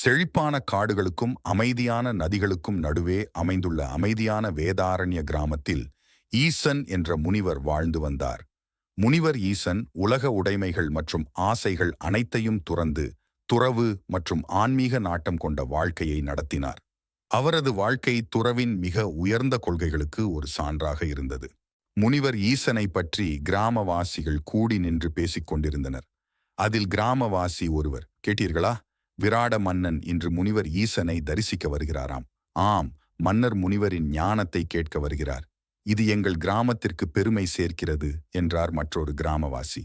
செழிப்பான காடுகளுக்கும் அமைதியான நதிகளுக்கும் நடுவே அமைந்துள்ள அமைதியான வேதாரண்ய கிராமத்தில் ஈசன் என்ற முனிவர் வாழ்ந்து வந்தார். முனிவர் ஈசன் உலக உடைமைகள் மற்றும் ஆசைகள் அனைத்தையும் துறந்து துறவு மற்றும் ஆன்மீக நாட்டம் கொண்ட வாழ்க்கையை நடத்தினார். அவரது வாழ்க்கை துறவின் மிக உயர்ந்த கொள்கைகளுக்கு ஒரு சான்றாக இருந்தது. முனிவர் ஈசனை பற்றி கிராமவாசிகள் கூடி நின்று பேசிக் கொண்டிருந்தனர். அதில் கிராமவாசி ஒருவர் கேட்டீர்களா? விராட மன்னன் இன்று முனிவர் ஈசனை தரிசிக்க வருகிறாராம். ஆம் மன்னர் முனிவரின் ஞானத்தை கேட்க வருகிறார். இது எங்கள் கிராமத்திற்கு பெருமை சேர்க்கிறது என்றார் மற்றொரு கிராமவாசி.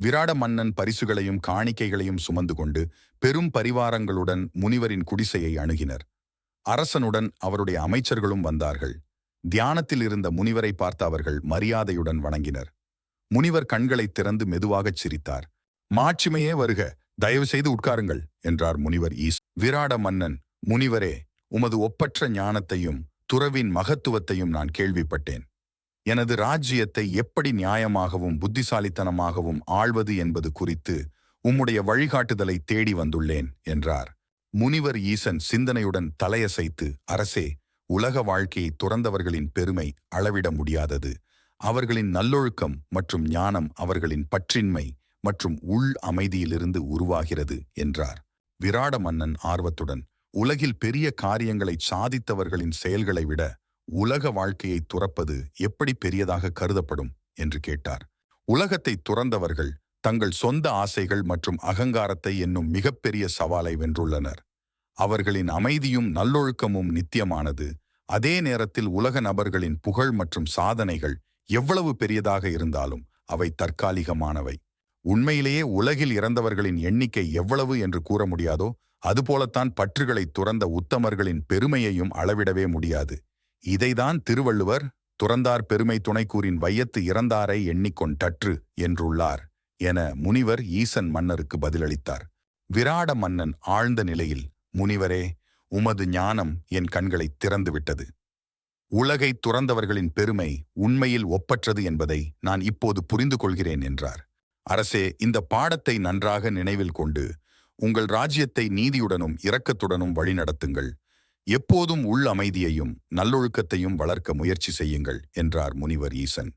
விராட மன்னன் பரிசுகளையும் காணிக்கைகளையும் சுமந்து கொண்டு பெரும் பரிவாரங்களுடன் முனிவரின் குடிசையை அணுகினர். அரசனுடன் அவருடைய அமைச்சர்களும் வந்தார்கள். தியானத்தில் இருந்த முனிவரை பார்த்த அவர்கள் மரியாதையுடன் வணங்கினர். முனிவர் கண்களைத் திறந்து மெதுவாகச் சிரித்தார். மாட்சிமையே வருக தயவு செய்து உட்காருங்கள் என்றார் முனிவர் ஈஸ். விராட மன்னன் முனிவரே உமது ஒப்பற்ற ஞானத்தையும் துறவின் மகத்துவத்தையும் நான் கேள்விப்பட்டேன். எனது ராஜ்யத்தை எப்படி நியாயமாகவும் புத்திசாலித்தனமாகவும் ஆள்வது என்பது குறித்து உம்முடைய வழிகாட்டுதலை தேடி வந்துள்ளேன் என்றார். முனிவர் ஈசன் சிந்தனையுடன் தலையசைத்து அரசே உலக வாழ்க்கையை துறந்தவர்களின் பெருமை அளவிட முடியாதது. அவர்களின் நல்லொழுக்கம் மற்றும் ஞானம் அவர்களின் பற்றின்மை மற்றும் உள் அமைதியிலிருந்து உருவாகிறது என்றார். விராட மன்னன் ஆர்வத்துடன் உலகில் பெரிய காரியங்களை சாதித்தவர்களின் செயல்களை விட உலக வாழ்க்கையை துறப்பது எப்படி பெரியதாக கருதப்படும்? என்று கேட்டார். உலகத்தை துறந்தவர்கள் தங்கள் சொந்த ஆசைகள் மற்றும் அகங்காரத்தை என்னும் மிகப்பெரிய சவாலை வென்றுள்ளனர். அவர்களின் அமைதியும் நல்லொழுக்கமும் நித்தியமானது. அதே நேரத்தில் உலக நபர்களின் புகழ் மற்றும் சாதனைகள் எவ்வளவு பெரியதாக இருந்தாலும் அவை தற்காலிகமானவை. உண்மையிலேயே உலகில் இறந்தவர்களின் எண்ணிக்கை எவ்வளவு என்று கூற முடியாதோ அதுபோலத்தான் பற்றுகளை துறந்த உத்தமர்களின் பெருமையையும் அளவிடவே முடியாது. இதைதான் திருவள்ளுவர் துறந்தார் பெருமை துணைக்கூறின் வையத்து இறந்தாரை எண்ணிக்கொண்டற்று என்றுள்ளார் என முனிவர் ஈசன் மன்னருக்கு பதிலளித்தார். விராட மன்னன் ஆழ்ந்த நிலையில் முனிவரே உமது ஞானம் என் கண்களை திறந்துவிட்டது. உலகை துறந்தவர்களின் பெருமை உண்மையில் ஒப்பற்றது என்பதை நான் இப்போது புரிந்து கொள்கிறேன் என்றார். அரசே இந்த பாடத்தை நன்றாக நினைவில் கொண்டு உங்கள் ராஜ்யத்தை நீதியுடனும் இரக்கத்துடனும் வழிநடத்துங்கள் எப்போதும் உள் அமைதியையும் நல்லொழுக்கத்தையும் வளர்க்க முயற்சி செய்யுங்கள் என்றார் முனிவர் ஈசன்.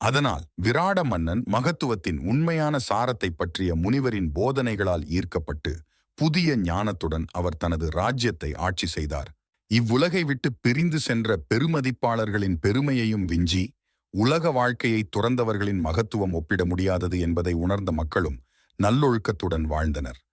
அதனால் விராட மன்னன் மகத்துவத்தின் உண்மையான சாரத்தை பற்றிய முனிவரின் போதனைகளால் ஈர்க்கப்பட்டு புதிய ஞானத்துடன் அவர் தனது ராஜ்யத்தை ஆட்சி செய்தார். இவ்வுலகை விட்டு பிரிந்து சென்ற பெருமதிப்பாளர்களின் பெருமையையும் விஞ்சி உலக வாழ்க்கையை துறந்தவர்களின் மகத்துவம் ஒப்பிட முடியாதது என்பதை உணர்ந்த மக்களும் நல்லொழுக்கத்துடன் வாழ்ந்தனர்.